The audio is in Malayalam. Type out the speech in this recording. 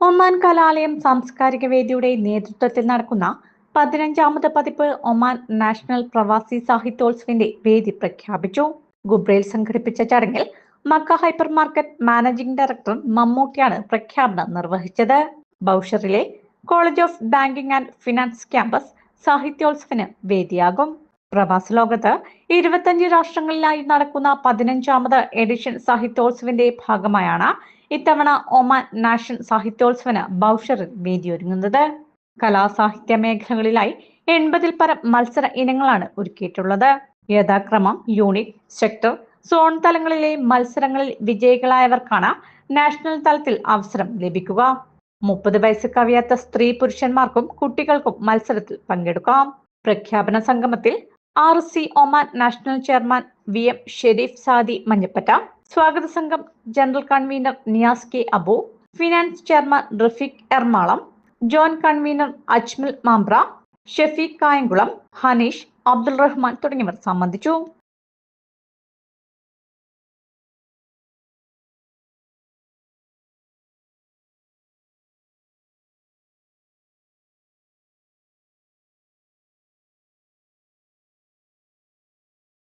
ഒമാൻ കലാലയം സാംസ്കാരിക വേദിയുടെ നേതൃത്വത്തിൽ നടക്കുന്ന പതിനഞ്ചാമത് പതിപ്പ് ഒമാൻ നാഷണൽ പ്രവാസി സാഹിത്യോത്സവിന്റെ വേദി പ്രഖ്യാപിച്ചു. ഗുബ്രയിൽ സംഘടിപ്പിച്ച ചടങ്ങിൽ Makkah hyper market managing director മമ്മൂട്ടിയാണ് പ്രഖ്യാപനം നിർവഹിച്ചത്. ബൗഷറിലെ college of banking and finance campus സാഹിത്യോത്സവന് വേദിയാകും. പ്രവാസ ലോകത്ത് ഇരുപത്തഞ്ച് രാഷ്ട്രങ്ങളിലായി നടക്കുന്ന പതിനഞ്ചാമത് എഡിഷൻ സാഹിത്യോത്സവിന്റെ ഭാഗമായാണ് ഇത്തവണ ഒമാൻ നാഷണൽ സാഹിത്യോത്സവന് ബൗഷറിൽ വേദിയൊരുങ്ങുന്നത്. കലാസാഹിത്യ മേഖലകളിലായി എൺപതിൽ പരം മത്സര ഇനങ്ങളാണ് ഒരുക്കിയിട്ടുള്ളത്. യഥാക്രമം യൂണിറ്റ് സെക്ടർ സോൺ തലങ്ങളിലെ മത്സരങ്ങളിൽ വിജയികളായവർക്കാണ് നാഷണൽ തലത്തിൽ അവസരം ലഭിക്കുക. മുപ്പത് വയസ്സ് കവിയാത്ത സ്ത്രീ പുരുഷന്മാർക്കും കുട്ടികൾക്കും മത്സരത്തിൽ പങ്കെടുക്കാം. പ്രഖ്യാപന സംഗമത്തിൽ R C Oman national chairman V M Sharif Saadi Manjappatta. സ്വാഗത സംഘം general convener Niyas K Abu. Finance chairman Rafeeq Ermalam. Joint convener Ajmal Mambra Shefeeq Kayamkulam Haneesh Abdul Rahman തുടങ്ങിയവർ സംബന്ധിച്ചു.